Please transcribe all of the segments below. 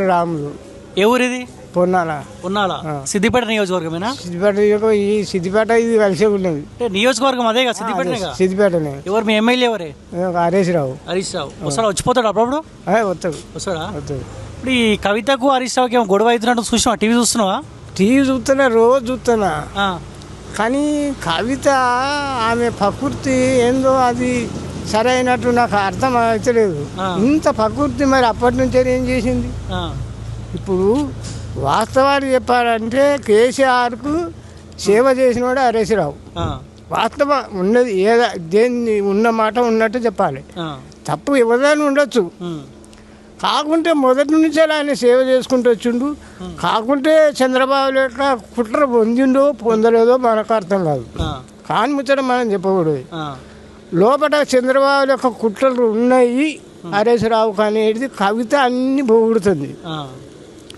రాములు ఏ ఊరిది? పొన్నాల. ఉన్నాల సిద్దిపేట నియోజకవర్గమేనా? సిద్దిపేట ఈ సిద్దిపేట ఇది కలిసే ఉన్నది. అంటే నియోజకవర్గం అదే కదా సిద్దిపేటనే కదా సిద్దిపేటనే. ఎవరు మీ ఎమ్మెల్యే ఎవరే? హరీష్ రావు. హరీష్ రావు. వస్తాడా? వచ్చిపోతాడు అప్పుడప్పుడు? ఆ, వస్తాడు. వస్తాడా? వస్తాడు. ఇప్పుడు ఈ కవితకు హరీష్ రావుకి ఏమో గొడవ అవుతున్నట్టు చూసినావా? టీవీ చూస్తున్నావా? టీవీ చూస్తున్నా రోజు చూస్తున్నా. ఆ, కానీ కవిత ఆమె ప్రకృతి ఏందో అది సరైనట్టు నాకు అర్థం అవుతలేదు. ఇంత ప్రకృతి మరి అప్పటి నుంచే ఏం చేసింది. ఇప్పుడు వాస్తవాలు చెప్పాలంటే కేసీఆర్కు సేవ చేసినవాడు హరీష్ రావు వాస్తవం ఉన్నది ఏదా దేన్ని ఉన్న మాట ఉన్నట్టు చెప్పాలి. తప్పు ఎవరైనా ఉండొచ్చు. కాకుంటే మొదటి నుంచే ఆయన సేవ చేసుకుంటూ వచ్చిండు. కాకుంటే చంద్రబాబు లెక్క కుట్ర పొందిండో పొందలేదో మనకు అర్థం కాదు. కాని ముచ్చట మనం చెప్పకూడదు. లోపల చంద్రబాబు యొక్క కుట్రలు ఉన్నాయి. రావు అనేది కవిత అన్ని పొగుడుతుంది.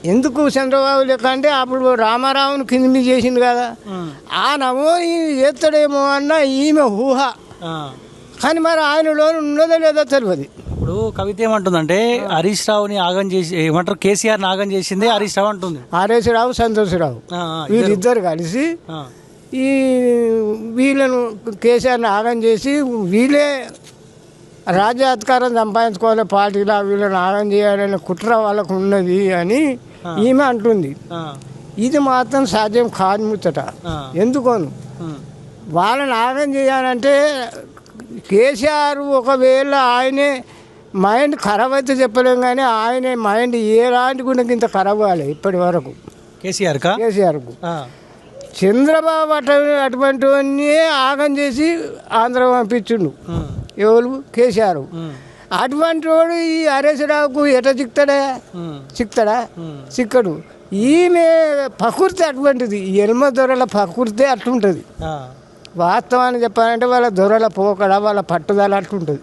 ఎందుకు చంద్రబాబు లెక్క అంటే అప్పుడు రామారావుని కింద చేసింది కదా. ఆ. నమో చేస్తాడేమో అన్న ఈమె ఊహ. కానీ మరి ఆయనలో ఉన్నదో లేదో తెలియదు. ఇప్పుడు కవిత ఏమంటుందంటే హరీష్ రావుని ఆగం చేసి ఏమంటారు కేసీఆర్ ఆగం చేసింది హరీష్ రావు అంటుంది. హరీష్ రావు ఆ, ఇద్దరు. వీళ్ళిద్దరు కలిసి ఈ వీళ్ళను కేసీఆర్ని ఆగం చేసి వీళ్ళే రాజ్యాధికారం సంపాదించుకోవాలి పార్టీలో వీళ్ళని ఆగం చేయాలనే కుట్ర వాళ్ళకు ఉన్నది అని ఈమె అంటుంది. ఇది మాత్రం సాధ్యం కాదు ముచ్చట. ఎందుకోను? వాళ్ళని ఆగం చేయాలంటే కేసీఆర్ ఒకవేళ ఆయనే మైండ్ ఖరాబ్ అయితే చెప్పలేం కానీ ఆయనే మైండ్ ఎలాంటి గుణకి ఇంత ఖరాబ్ కాలే ఇప్పటి వరకు. కేసీఆర్ కేసీఆర్కు. చంద్రబాబు అటు అటువంటివన్నీ ఆగం చేసి ఆంధ్ర పంపించుండు. ఎవరు? కేసీఆర్. అటువంటి వాడు ఈ హరీష్ రావుకు ఎట చిక్తాడా చిక్తాడా చిక్కడు. ఈమె ప్రకృతి అటువంటిది. ఈ ఎల్మ దొరల ప్రకృతి అట్లుంటుంది వాస్తవాన్ని చెప్పాలంటే వాళ్ళ దొరల పోకడ వాళ్ళ పట్టుదల అట్లుంటుంది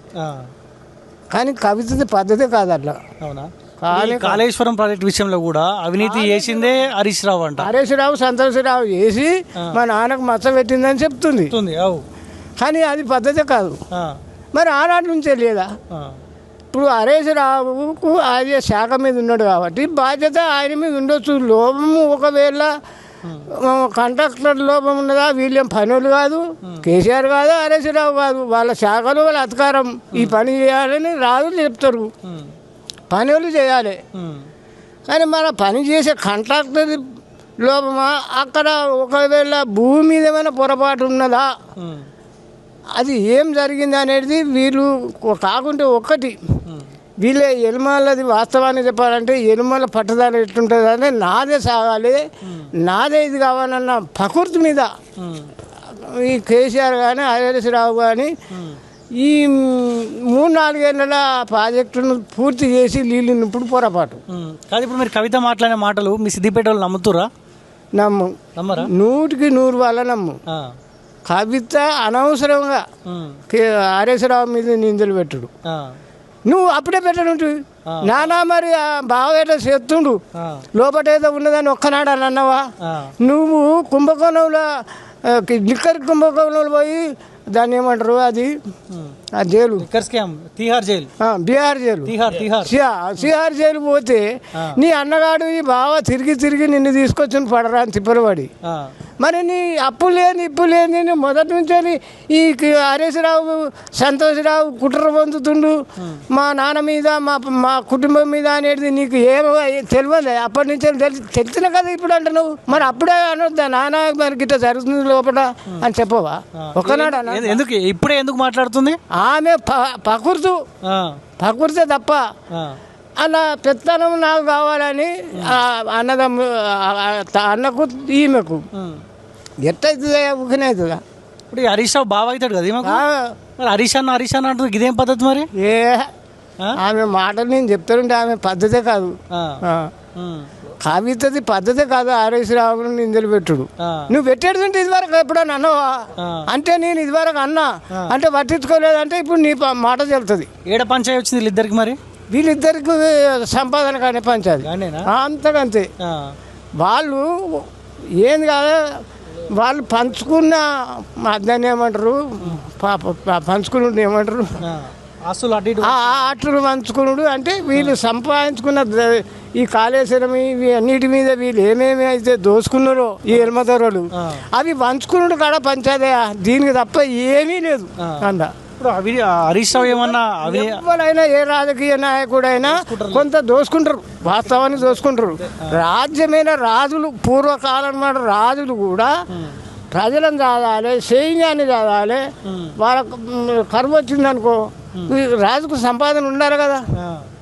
కానీ కవితది పద్ధతి కాదు అట్లా అవునా? కాళేశ్వరం ప్రాజెక్ట్ విషయంలో కూడా అవినీతి చేసిందే హరీష్ రావు అంట. హరీష్ రావు సంతోషరావు చేసి మా నాన్నకు మచ్చ పెట్టిందని చెప్తుంది. కానీ అది పద్ధతి కాదు. మరి ఆనాటి నుంచే లేదా? ఇప్పుడు హరీష్ రావుకు ఆయన శాఖ మీద ఉన్నాడు కాబట్టి బాధ్యత ఆయన మీద ఉండొచ్చు. లోపము ఒకవేళ కంట్రాక్టర్ లోపం ఉన్నదా? వీళ్ళేం పనులు కాదు? కేసీఆర్ కాదు హరీష్ రావు కాదు. వాళ్ళ శాఖలో వాళ్ళ అధికారం ఈ పని చేయాలని రాదు చెప్తారు. పనులు చేయాలి. కానీ మన పని చేసే కాంట్రాక్టర్ లోపమా? అక్కడ ఒకవేళ భూమి మీద ఏమైనా పొరపాటు ఉన్నదా? అది ఏం జరిగింది అనేది వీళ్ళు కాకుంటే ఒక్కటి. వీళ్ళే ఎలుమలది వాస్తవాన్ని చెప్పాలంటే ఎలుమల పట్టుదల ఎట్లుంటుంది అంటే నాదే సాగాలి. నాదే ఇది కావాలన్న ప్రకృతి మీద ఈ కేసీఆర్ కానీ హరీష్ రావు కానీ. ఈ మూడు నాలుగేళ్ళ ప్రాజెక్టును పూర్తి చేసి నీళ్ళు నింపుడు పొరపాటు. కాదు ఇప్పుడు మీరు కవిత మాట్లాడిన మాటలు మీ సిద్దిపేట వాళ్ళు నమ్ముతురా నమ్ము. నమ్మరా? నూటికి నూరు వాళ్ళ నమ్ము. కవిత అనవసరంగా ఉమ్, కే- హరీష్ రావు మీద నిందలు పెట్టుడు. నువ్వు అప్పుడే పెట్టనుంటు నానా మరి ఆ బావేట చేస్తుండు. లోపట ఏదో ఉన్నదని ఒక్కనాడు అని అన్నావా? నువ్వు కుంభకోణంలో ఆ, లిక్కర్ కుంభకోణంలో పోయి దాన్ని ఏమంటారు అది ఉమ్. ఆ jail. Liquor scam Tihar jail. Bihar jail. Tihar jail పోతే. నీ అన్నగాడు ఈ బావ తిరిగి తిరిగి నిన్ను తీసుకొచ్చిన పడరా అని తిప్పలవాడి. మరి నీ అప్పు లేని ఇప్పు లేని మొదటి నుంచే ఈ హరీశ్రావు సంతోషరావు కుట్ర పొందుతుండు. మా నాన్న మీద మా మా కుటుంబం మీద అనేది నీకు ఏమో తెలియదు? అప్పటి నుంచే తెలి తెలిసిన కదా ఇప్పుడు అంటే నువ్వు మరి అప్పుడే అనొద్దా? నాన్న మరి గిట్ట జరుగుతుంది లోపల అని చెప్పవా? ఎందు- ఎందుకు? ఇప్పుడే ఎందుకు మాట్లాడుతుంది? ఆమె ప- ప్రకృతి ఆ, ప్రకృతి తప్ప. అలా పెత్తనం నాకు కావాలని అన్నదమ్ము అన్నకు ఈమెకు. ఎట్టయితుందా ఊకినవుతుందా ఇప్పుడు హరీష్ రావు బాగా అవుతాడు కదా మరి హరీష్ అన్న హరీష్ అన్న అంటుంది ఇదేం పద్ధతి మరి? ఏ? ఆమె మాటలు నేను చెప్తానంటే ఆమె పద్ధతే కాదు. కవితది పద్ధతే కాదు ఆర్ఎస్ రావును నిందలు పెట్టుడు. నువ్వు పెట్టేడుతుంటే ఇదివరకు ఎప్పుడన్నా అన్నావా. అంటే నేను ఇదివరకు అన్నా. అంటే పట్టించుకోలేదంటే ఇప్పుడు నీ మాట చెల్తుంది ఏడ పంచాయి వచ్చింది వీళ్ళిద్దరికి మరి? వీళ్ళిద్దరికి సంపాదన కానీ గానేనా అంతకంతే. వాళ్ళు ఏంది కాదు వాళ్ళు పంచుకున్న దాన్ని ఏమంటారు? పంచుకుని ఏమంటారు. ఆస్తులు అటు పంచుకున్నాడు అంటే వీళ్ళు సంపాదించుకున్న ఈ కాళేశ్వరం ఇవి అన్నిటి మీద వీళ్ళు ఏమేమి అయితే దోసుకున్నారో ఈ ఎల్మదొరలు ఆ. అవి పంచుకున్నాడు కాడ పంచాదయా దీనికి తప్ప ఏమీ లేదు ఆ. అంద ఇప్పుడు అవి హరీష్ రావు ఏమన్నా అవి ఎవరైనా ఏ రాజకీయ నాయకుడైనా కొంత దోసుకుంటారు. వాస్తవాన్ని దోసుకుంటారు. రాజ్యమైన రాజులు పూర్వకాలం నాడు రాజులు కూడా ప్రజలను చదవాలి సైన్యాన్ని చదవాలి వాళ్ళకు కరువు వచ్చిందనుకో రాజుకు సంపాదన ఉండాలి కదా.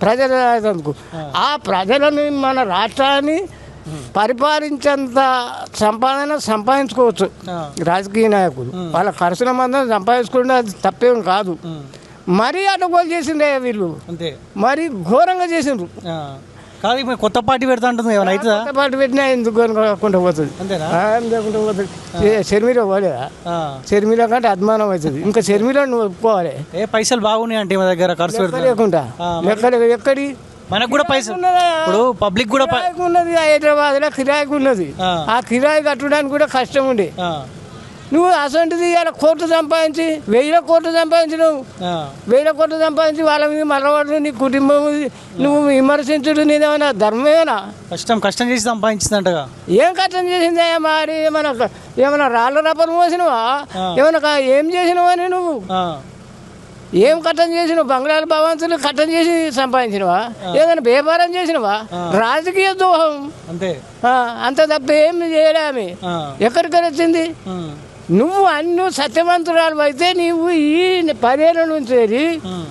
ప్రజల అందుకు ఆ ప్రజలని మన రాష్ట్రాన్ని పరిపాలించేంత సంపాదన సంపాదించుకోవచ్చు. రాజకీయ నాయకులు. వాళ్ళ ఖర్చుల మందం సంపాదించుకుంటే అది తప్పేం కాదు. మరీ అడ్డగోలు చేసిండే వీళ్ళు. మరి ఘోరంగా చేసిండ్రు. కాదు ఇప్పుడు కొత్త పార్టీ పెడతా ఉంటుంది ఏమైనా అవుతుందా కొత్త పాటు పెట్టినా ఎందుకు అనుకుంటా పోతుంది. అంతేనా? పోతుంది. షర్మిల పోలేదా. షర్మిల కంటే అద్మానం అవుతుంది. ఇంకా షర్మిల నువ్వు ఒప్పుకోవాలి. ఏ పైసలు బాగున్నాయి అంటే మా దగ్గర ఖర్చు పెడతా లేకుండా. లేక- ఎక్కడి? మనకు కూడా పైసలు? ఇప్పుడు పబ్లిక్ కూడా ఉన్నది హైదరాబాద్లో కిరాయికి ఉన్నది ఆ. కిరాయి కట్టడానికి కూడా కష్టం ఉండే. నువ్వు అసంటిది ఇలా కోట్లు సంపాదించి వెయ్యి కోట్లు సంపాదించినావు ఆ. వేల కోట్లు సంపాదించి వాళ్ళ మీద మరవాడు నీ కుటుంబం నువ్వు విమర్శించుడు నీదేమైనా ధర్మమేనా? కష్టం కష్టం చేసి సంపాదించిందంటగా. ఏం కష్టం చేసిందే మరి? ఏమైనా ఏమైనా రాళ్ళ రప్పలు మోసినవా. ఏమైనా ఏం చేసినవని నువ్వు. ఏం కట్టం చేసినావు? బంగ్లాల భవంతులు కట్టం చేసి సంపాదించినవా? ఏదైనా వ్యాపారం చేసినవా? రాజకీయ దోహం అంతే. అంత తప్ప ఏం చేయలే ఆమె. ఆ. ఎక్కడికి వచ్చింది. నువ్వు అన్ని సత్యవంతురాలు అయితే నీవు ఈ పదేళ్ళ నుంచి వెళ్ళి ఉమ్.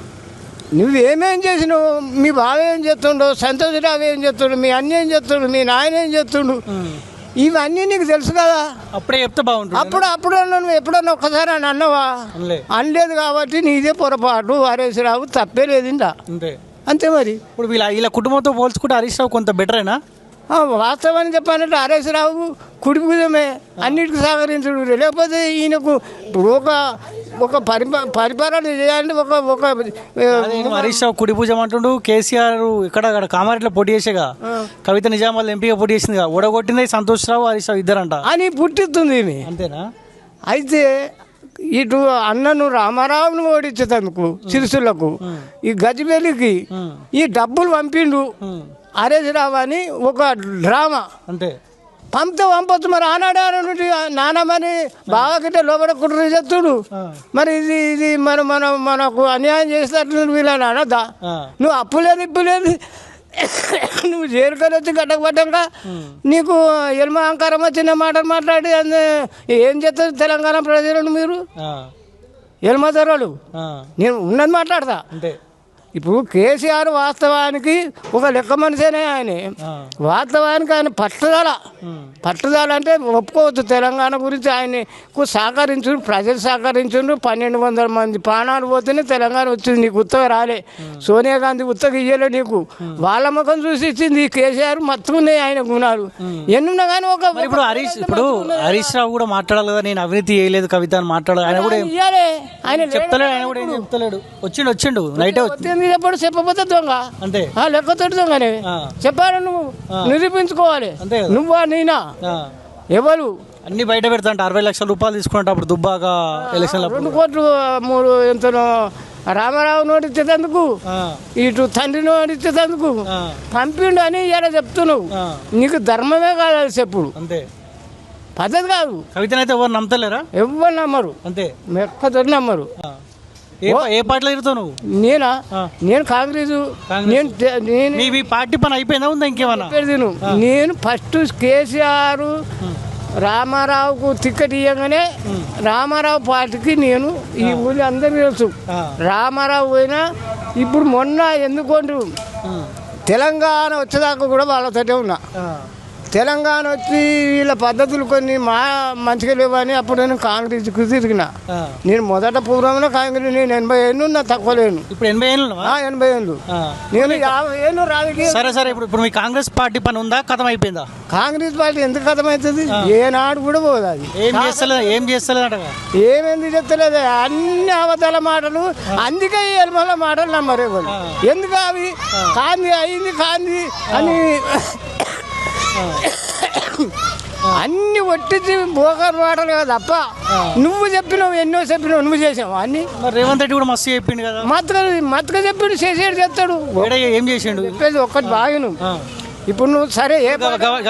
నువ్వు ఏమేం చేసినావు? మీ బావ ఏం చేస్తుండో సంతోషరావు ఏం చేస్తుండు మీ అన్న ఏం చేస్తుండు మీ నాయన ఏం చేస్తుండు? ఉమ్. ఇవన్నీ నీకు తెలుసు కదా? అప్పుడే చెప్తే బాగుంటుంది అప్పుడు అప్పుడు నువ్వు ఎప్పుడన్నా ఒక్కసారి అని అన్నవా? అనలే. అనలేదు కాబట్టి నీదే పొరపాటు హరీష్ రావు తప్పే లేదు అంతే. అంతే మరి. ఇప్పుడు వీళ్ళ వీళ్ళ కుటుంబంతో పోల్చుకుంటే హరీష్ రావు కొంత బెటరేనా వాస్తవాన్ని చెప్పాలంటే హరీష్ రావు కుడి భుజమే. అన్నిటికీ సహకరించుడు. లేకపోతే ఈయనకు ఒక ఒక పరిపా పరిపాలన చేయాలంటే ఒక ఒక హరీష్ రావు కుడి పూజ అంటుండు కేసీఆర్ ఇక్కడ అక్కడ కామారెడ్డిలో పోటీ చేసేగా. కవిత నిజామాబాద్ ఎంపీగా పోటీ చేసిందిగా. ఓడగొట్టింది సంతోష్ రావు హరీష్ రావు ఇద్దరంట. అని పుట్టిస్తుంది అంతేనా? అయితే ఇటు అన్నను రామారావును ఓడించేందుకు సిరిసులకు ఈ గజిబెలికి. ఈ డబ్బులు పంపిండు. హరీష్ రావు అని ఒక డ్రామా. అంతే పంపితే పంపొచ్చు మరి. ఆనాడు నుండి నానమని బాగా గిట్ట లోపల కుట్ర చెప్తుడు. మరి ఇది ఇది మన మన మనకు అన్యాయం చేసేటట్లు వీళ్ళని అనొద్దా. నువ్వు అప్పు లేదు ఇప్పు లేదు నువ్వు చేరుకొని వచ్చి గడ్డకు నీకు ఎల్మ అహంకారం వచ్చిన మాటలు మాట్లాడి ఏం చేస్తారు తెలంగాణ ప్రజలను మీరు. ఎల్మ ధరలు. నేను ఉన్నది మాట్లాడతా. ఇప్పుడు కేసీఆర్ వాస్తవానికి ఒక లెక్క మనిషినే ఆయన. వాస్తవానికి ఆయన పట్టుదల. పట్టుదల అంటే ఒప్పుకోవచ్చు. తెలంగాణ గురించి ఆయనకు సహకరించు ప్రజలు సహకరించుండ్రు పన్నెండు వందల మంది ప్రాణాలు పోతేనే తెలంగాణ వచ్చింది. నీకు ఉత్తగా రాలే. సోనియా గాంధీ ఉత్తగా ఇయ్యలే నీకు. వాళ్ళ ముఖం చూసి ఇచ్చింది కేసీఆర్ మత్తుకున్నాయి ఆయన గుణాలు. ఎన్నున్నా కానీ ఒక ఇప్పుడు హరీష్ ఇప్పుడు హరీష్ రావు కూడా మాట్లాడాలి కదా. నేను అవినీతి చేయలేదు కవిత అని మాట్లాడాలి. ఆయన కూడా చెప్తలేడు ఆయన కూడా ఏం చెప్తలేడు. వచ్చిండు వచ్చిండు. నైటే వచ్చి వచ్చింది చెప్పడు చెప్పకపోతే దొంగ. అంతే. ఆ లెక్కతోటి దొంగనే. చెప్పాలి నువ్వు. నిరూపించుకోవాలి. నువ్వా నేనా. ఎవరు? అన్ని బయట పెడతా అరవై లక్షల రూపాయలు తీసుకున్నట్టు అప్పుడు దుబ్బాక ఎలక్షన్ రెండు కోట్లు మూడు ఎంతనో రామారావు నోటిచ్చేటందుకు. ఇటు తండ్రి నోటిచ్చేటందుకు. పంపిండు అని ఇలా చెప్తున్నావు. నీకు ధర్మమే కాదు అది చెప్పుడు. అంతే. పద్ధతి కాదు. కవితనైతే ఎవరు నమ్మతలేరా? ఎవ్వరు నమ్మరు? అంతే. మెక్కతో నమ్మరు. ఏ పార్టీలో తిరుగుతావు నువ్వు నేనా. నేను కాంగ్రెస్. నేను నేను మీ పార్టీ పని అయిపోయిందా ఉందా ఇంకేమన్నా. నేను ఫస్ట్ కేసీఆర్ రామారావుకు టికెట్ ఇవ్వగానే రామారావు పార్టీకి నేను ఈ ఊళ్ళో అందరికీ తెలుసు. రామారావు పోయినా ఇప్పుడు మొన్న ఎందుకంటూ ఉమ్. తెలంగాణ వచ్చేదాకా కూడా వాళ్ళతోటే ఉన్నా. తెలంగాణ వచ్చి వీళ్ళ పద్ధతులు కొన్ని మా మంచిగా లేవని అప్పుడు నేను కాంగ్రెస్కి తిరిగిన. నేను మొదట పూర్వంలో కాంగ్రెస్ నేను ఎనభై ఏళ్ళు నా తక్కువ లేను. ఇప్పుడు ఎనభై ఏళ్ళు ఎనభై ఏళ్ళు. నేను యాభై ఏళ్ళు రాజకీయ సరే సరే ఇప్పుడు ఇప్పుడు మీ కాంగ్రెస్ పార్టీ పని ఉందా? కథం అయిపోయిందా? కాంగ్రెస్ పార్టీ ఎందుకు కథమవుతుంది ఏనాడు కూడా పోదు అది. ఏం చేస్తలేదు ఏం చేస్తలేదు ఏమేంది చెప్తలేదు? అన్ని అవతల మాటలు అందుకే ఎల్మల మాటలు నమ్మరు ఎందుకు అవి? కాంది అయింది కాంది అని అన్ని ఒట్టించి బోకర్ మాటలు కదా తప్ప నువ్వు చెప్పినావు ఎన్నో చెప్పినావు నువ్వు చేసావు అన్ని రేవంత్ రెడ్డి కూడా మస్తు చెప్పిండు కదా. మత్తగా మత్తగా చెప్పాడు చేసేది చెప్తాడు ఏం చేసిండు? చెప్పేది ఒక్కటి బాగును ఆ. ఇప్పుడు నువ్వు సరే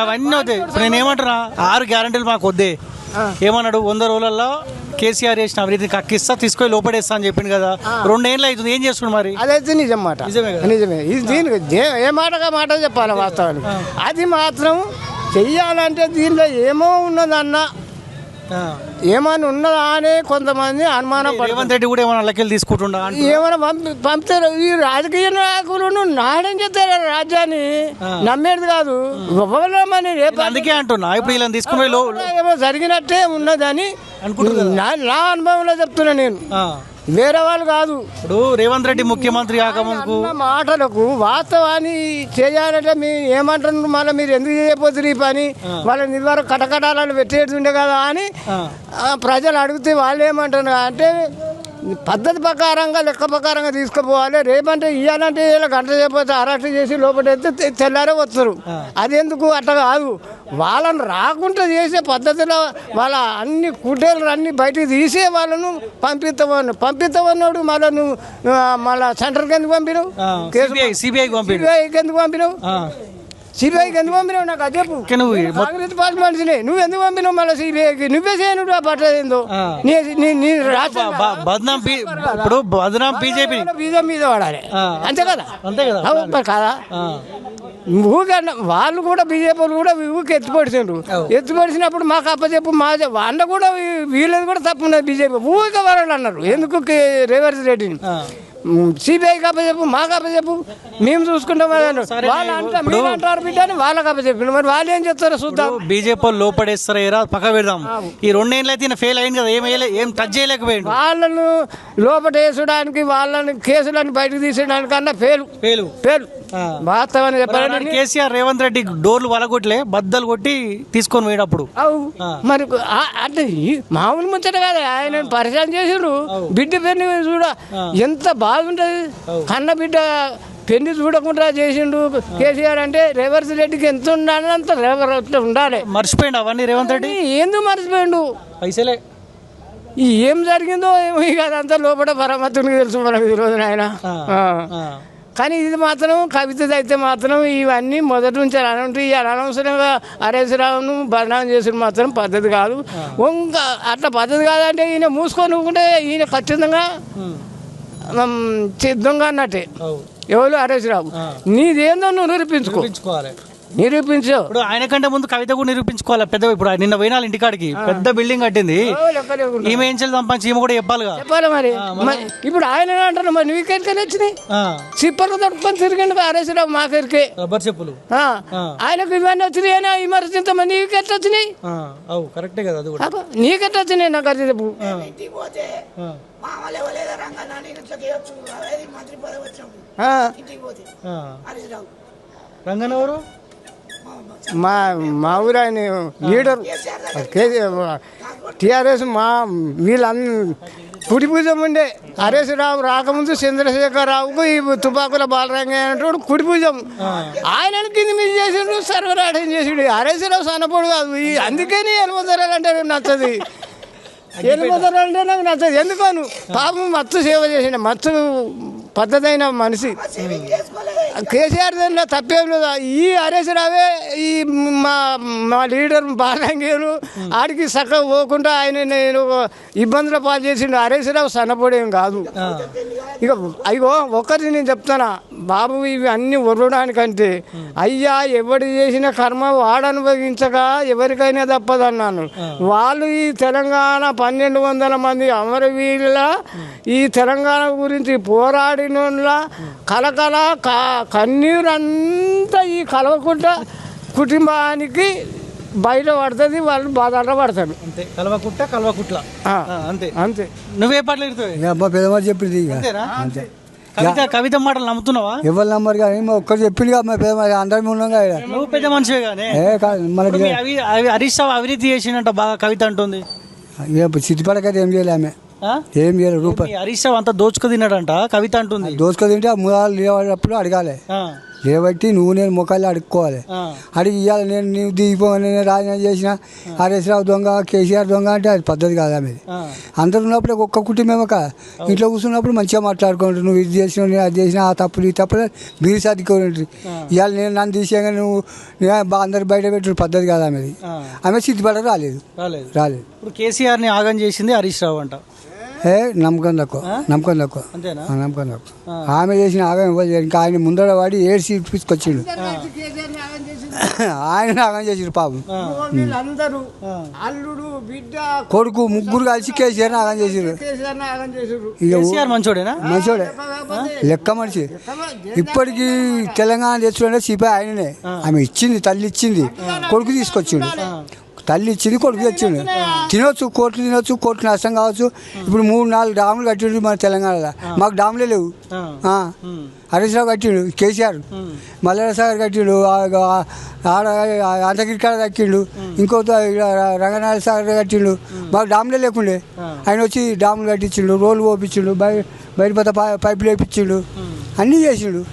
అవన్నీ అవుతాయి. ఇప్పుడు నేను ఏమంటున్నా? ఆరు గ్యారంటీలు మాకు వద్దే. ఏమన్నాడు? వంద రోజులలో కేసీఆర్ చేసిన అవినీతి కక్కిస్తా తీసుకొని లోపడేస్తా అని చెప్పిండు కదా. రెండేళ్ళు అవుతుంది ఏం చేస్తున్నాడు మరి? అదైతే నిజం మాట నిజమే? నిజమే ఇది దీనికి ఏ మాటగా మాట చెప్పాలి వాస్తవానికి? అది మాత్రం చెయ్యాలంటే దీనిలో ఏమో ఉన్నదన్న. ఏమని ఉన్నదా అని కొంతమంది అనుమానం రేవంత్ రెడ్డి కూడా ఏమైనా లెక్కలు తీసుకుంటుండా. ఏమైనా పంపి పంపుతారు. ఈ రాజకీయ నాయకులను నాడని చెప్తారు రాజ్యాన్ని? నమ్మేది కాదు. గొప్పమని రేపు అందుకే అంటున్నా. ఇప్పుడు ఇలా తీసుకుని ఏమో జరిగినట్టే ఉన్నదని అనుకుంటున్నారు నా అనుభవంలో చెప్తున్నా నేను. వేరే వాళ్ళు కాదు. ఇప్పుడు రేవంత్ రెడ్డి ముఖ్యమంత్రి కాకముందుకు అన్న మాటలకు వాస్తవాన్ని చేయాలంటే మీ ఏమంటున్నారు? మళ్ళీ మీరు ఎందుకు చేయకపోతుంది ఈ పని? వాళ్ళ నిద్ర కటకటాలను పెట్టేస్తుండే కదా అని ప్రజలు అడిగితే వాళ్ళు ఏమంటున్నారు? అంటే పద్ధతి ప్రకారంగా లెక్క ప్రకారంగా తీసుకుపోవాలి. రేపంటే ఇవ్వాలంటే ఇలా గంట చేయకపోతే అరెస్ట్ చేసి లోపలైతే తె- తెల్లారే వస్తారు. అది ఎందుకు? అట్లా కాదు. వాళ్ళని రాకుండా చేసే పద్ధతిలో వాళ్ళ అన్ని కుటేలు అన్ని బయటికి తీసే వాళ్ళను పంపిస్తామని పంపిస్తామన్నాడు. మళ్ళీ నువ్వు మళ్ళా సెంటర్కి ఎందుకు పంపినావు? సిబిఐ సిబిఐకి ఎందుకు పంపినావు. సిబిఐకి ఎందుకు పంపినావు నాకు? అది చెప్పు. నువ్వు కాంగ్రెస్ పార్టీ మనిషిని. నువ్వు ఎందుకు పంపినావు మళ్ళీ సిబిఐకి నువ్వే చేయను పట్టలేదో ఆ. నీ రాష్ట్రం బద్నాం ఇప్పుడు బద్నాం బీజేపీ బీజం మీద పడాలి. ఆ. అంతే కదా? అంతే కదా? కాదా? అన్న- వాళ్ళు కూడా బీజేపీ వాళ్ళు కూడా ఊరికి ఎత్తుపడిచిండ్రు ఎత్తుపడిచినప్పుడు మాకు అప్పచెప్పు మా అన్న కూడా వీళ్ళది కూడా తప్పు ఉన్నది బీజేపీ. ఊరికే వాళ్ళు అన్నారు. ఎందుకు రేవంత్ రెడ్డిని ఆ. సిబిఐకి అప్పచెప్పు మాకు అప్పచెప్పు మేము చూసుకుంటాం వాళ్ళు అంటారు మీరు అంటారు బిడ్డ అని వాళ్ళకి మరి వాళ్ళు ఏం చెప్తారో చూద్దాం. బీజేపీ వాళ్ళు లోపడేస్తారా ఏరా పక్క పెడదాం. ఈ రెండేళ్ళు అయితే ఫెయిల్ అయింది కదా ఏం ఏం టచ్ చేయలేకపోయాడు. వాళ్ళను లోపల వేసడానికి వాళ్ళని కేసులను బయటకు తీసేయడానికన్నా ఫెయిల్ ఫెయిల్ ఫెయిల్. వాస్తవాన్ని కేసీఆర్ రేవంత్ రెడ్డి డోర్లు వలగొట్లే బద్దలు కొట్టి తీసుకొని పోయేటప్పుడు. అవు. మరి అంటే మామూలు ముచ్చట కాదు ఆయన పరిచయం చేసిండు బిడ్డ పెళ్ళి చూడ ఎంత బాగుంటది. కన్న బిడ్డ పెళ్ళి చూడకుండా చేసిండు కేసీఆర్ అంటే రేవర్స్ రెడ్డికి ఎంత ఉండాలి అంత రేవర్ ఉండాలి. మర్చిపోయిండు అవన్నీ రేవంత్ రెడ్డి? ఈ ఎందుకు మర్చిపోయిండు? పైసలే. ఈ ఏం జరిగిందో ఏమో ఇక అదంతా లోపల పరమతునికి తెలుసు మనకు తెలియదు నాయన ఆ. ఆ. ఆ. కానీ ఇది మాత్రం కవిత అయితే మాత్రం ఇవన్నీ మొదటి నుంచి అలాంటి అనవసరంగా హరేశ్వరావును బదనాం చేసిన మాత్రం పద్ధతి కాదు. ఇంకా అట్లా పద్ధతి కాదంటే ఈయన మూసుకొని ఊరుకుంటే ఈయన ఖచ్చితంగా సిద్ధంగా అన్నట్టే. ఎవరు హరేశ్వరావు నీదేందో నువ్వు నిరూపించుకో. నిరూపించుకోవాలి. నిరూపించు. ఇప్పుడు ఆయన కంటే ముందు కవిత కూడా నిరూపించుకోవాలి. పెద్ద ఇప్పుడు నిన్న పోయినాలి ఇంటికాడికి. పెద్ద బిల్డింగ్ కట్టింది. ఈమె ఏం చేయాలి సంపాదించి? ఈమె కూడా చెప్పాలిగా. చెప్పాలి మరి. ఇప్పుడు ఆయన అంటారు మరి నువ్వు ఇక్కడికి వచ్చినాయి. సిప్పర్లు తట్టుకొని తిరిగిండు హరేశ్వరావు మాకరికి రబ్బర్ చెప్పులు. ఆయనకు ఇవన్నీ వచ్చినాయి విమర్శించ మరి నీకు ఎట్లా వచ్చినాయి? కరెక్టే కదా అది అది. రంగన్ ఎవరు మా మా ఊరు ఆయన లీడర్. టిఆర్ఎస్ మా వీళ్ళందరూ కుడి పూజం ఉండే హరేశ్వరరావు రాకముందు చంద్రశేఖరరావుకు ఈ తుపాకుల బాలరంగయ్య అంటాడు కుడి పూజం ఆయన కింద మీద చేసిండు. సర్వరాటం చేసిండు హరేశ్వరరావు సన్నపోడు కాదు. అందుకని నాకు నచ్చది. ఎనమదరాలు అంటే నాకు నచ్చదు. ఎందుకను పాపం మత్తు సేవ చేసిన మత్తు పద్ధతైన మనిషి. కేసీఆర్ దానిలో తప్పేం లేదు. ఈ హరీష్ రావే ఈ మా మా లీడర్ బాలంగేరు ఆడికి చక్కగా పోకుండా ఆయన నేను ఇబ్బందుల పాలు చేసిండు. హరీష్ రావు సన్నపడేం కాదు. ఇక అయ్యో ఒక్కటి నేను చెప్తానా బాబు ఇవి అన్ని ఉర్రడానికంటే అయ్యా ఎవడు చేసిన కర్మ వాడు అనుభవించగా ఎవరికైనా తప్పదన్నాను. వాళ్ళు ఈ తెలంగాణ పన్నెండు వందల మంది అమరవీరుల ఈ తెలంగాణ గురించి పోరాడినోళ్ళ కలకల కా కన్నీరు అంతా ఈ కలవకుండా కుటుంబానికి బయట పడుతుంది వాళ్ళు బాధ పడతారు. అంతే కలవకుట్ట కలవకుట్ల. అంతే. అంతే. నువ్వే పాటలు ఎడుతావు? ఇక అబ్బా పెద్దవారు చెప్పింది అంతే. కవిత కవిత మాటలు నమ్ముతున్నావా? ఎవరు నంబర్ కానీ ఒక్కరు చెప్పింది కదా మా పెద్దవారు అందరం ఉన్నాం కదా. నువ్వు పెద్ద మనిషివే కానీ. మనకి అవి అవి హరీష్ అవినీతి చేసినట్ట బాగా కవిత అంటుంది. సిద్ధిపడకైతే ఏం చేయలే ఆమె. ఆ? ఏం చేయలేదు రూపాయి. హరీష్ రావు అంతా దోచుకు తిన్నాడంట కవిత అంటుంది. దోసుకొని తింటే ఆ మూడాలు లేవడప్పుడు అడగాలి. లేబట్టి నువ్వు నేను ముఖాలు అడుక్కోవాలి. అడిగి ఇవాళ నేను నీవు దిగిపో నేను రాజీనామా చేసిన. హరీష్ రావు దొంగ కేసీఆర్ దొంగ అంటే అది పద్ధతి కాదా మీది? అందరు ఉన్నప్పుడు ఒక్క కుటుంబమే కదా ఇంట్లో కూర్చున్నప్పుడు మంచిగా మాట్లాడుకుంటారు. నువ్వు ఇది చేసినావు నేను అది చేసినా ఆ తప్పులు ఈ తప్పులు మీరు సర్దుకోండి ఇవాళ నేను నన్ను తీసేయగా నువ్వు అందరు బయట పెట్టిన పద్ధతి కాదా మీది. ఆమె సిద్ధిపడ రాలేదు. రాలేదు. రాలేదు. ఇప్పుడు కేసీఆర్ని ఆగం చేసింది హరీష్ రావు అంట. ఏ నమ్మకం తక్కువ నమ్మకం తక్కువ నమ్మకం తక్కువ ఆమె చేసిన ఆగం ఇవ్వదు ఇంకా ఆయన ముందర వాడి ఏడు సీట్ తీసుకొచ్చిండు? ఆయన ఆగం చేసిండు పాపం. అల్లుడు బిడ్డ కొడుకు ముగ్గురు కలిసి కేసీఆర్ ఆగం చేసిండు. మంచోడేనా? మంచోడే. లెక్క మనిషి. ఇప్పటికీ తెలంగాణ తెచ్చుకుంటే సిపిఐ ఆయననే. ఆమె ఇచ్చింది తల్లి ఇచ్చింది. కొడుకు తీసుకొచ్చిండు. తల్లి ఇచ్చింది కొడుకు తెచ్చిండు. తినొచ్చు కోట్లు తినొచ్చు కోట్లు నష్టం కావచ్చు. ఇప్పుడు మూడు నాలుగు డాములు కట్టిండు మన తెలంగాణలో. మాకు డాములే లేవు. హరీష్ రావు కట్టిండు కేసీఆర్. మల్లెల సాగర్ కట్టిండు ఆడ అంతగిరికాడ కట్టిండు ఇంకో రంగనాథ సాగర్ కట్టిండు. మాకు డాములే లేకుండే. ఆయన వచ్చి డాములు కట్టించిండు రోడ్లు పోపించిండు బయ బయట పోతే పై పైపులు వేపించిండు. అన్నీ చేసిండు.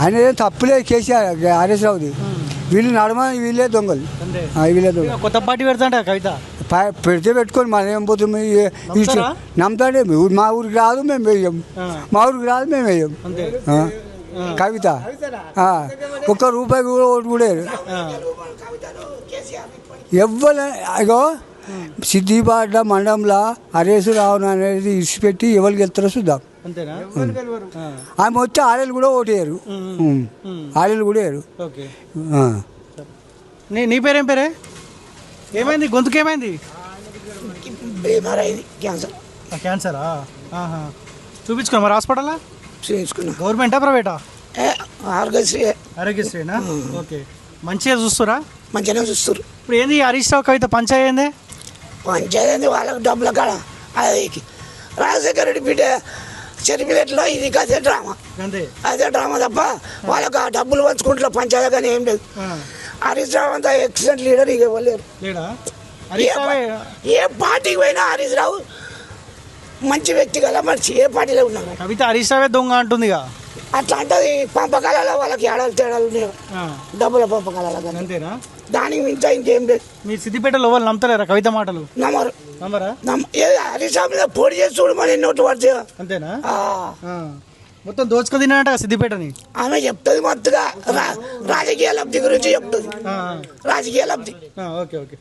ఆయన తప్పులే కేసీఆర్ హరీష్ రావుది. వీళ్ళు నడమ వీళ్ళే దొంగలు. వీళ్ళే దొంగలు. కొత్త పార్టీ పెడతాంట కవిత? పెడితే పెట్టుకొని మనం ఏం పోతుంది? నమ్ముతాడే మా ఊరికి రాదు మేము వేయం. మా ఊరికి రాదు మేము వేయం. కవిత. ఒక్క రూపాయి కూడా ఓటు కూడా ఎవ్వరు అగో సిద్దిపాట మండలంలో హరేసు రావణ అనేది ఇడిచిపెట్టి ఎవరికి వెళ్తారో చూద్దాం. అంతేనా? ఆ, ఆమె వచ్చి ఆడలు కూడా ఓటు వేయరు ఆడలు కూడా వేయరు ఓకే. ఆ. నీ నీ పేరేం పేరే? ఏమైంది? గొంతుకు ఏమైంది క్యాన్సర్. ఆ, క్యాన్సరా? ఆహా. చూపించుకో మరి హాస్పిటల్లా? గవర్నమెంటా ప్రైవేటా? ఏ, ఆరోగ్యశ్రీ ఆరోగ్యశ్రీనా ఓకే. మంచిగా చూస్తురా మంచిగానే చూస్తారు ఇప్పుడు ఏంది? హరీష్ రావు కవిత పంచాయతీ ఏంది? పంచాయతీ వాళ్ళకి డబ్బుల కాడ? అది రాజశేఖర రెడ్డి బిడ్డ చెరిపిలెట్లో ఇది కదే డ్రామా. అదే డ్రామా తప్ప వాళ్ళకి ఆ డబ్బులు పంచుకుంటున్న పంచాయతీ కానీ ఏం లేదు. హరీష్ రావు అంతా ఎక్సలెంట్ లీడర్ ఇక ఇవ్వలేరు ఏ పార్టీకి పోయినా హరీష్ రావు మంచి వ్యక్తి కదా మనిషి ఏ పార్టీలో ఉన్నారు కవిత హరీష్ రావే దొంగ అంటుందిగా అట్లా అంటది పంపకాలలో వాళ్ళకి ఏడాలు తేడాలు ఉన్నాయి. డబ్బుల పంపకాలలో అంతేనా? దానికి మించా ఇంకేం లేదు. మీ సిద్దిపేటలో ఎవరు నమ్ముతలేరా కవిత మాటలు? నమ్మరు. హరీష్ మీద పోటీ చేసి చూడు మరి నోటు పడితే. అంతేనా. మొత్తం దోచుకు తిన్నాడట సిద్దిపేటని? ఆమె చెప్తుంది మొత్తగా. రాజకీయ లబ్ధి గురించి చెప్తుంది. రాజకీయ లబ్ధి. Okay okay.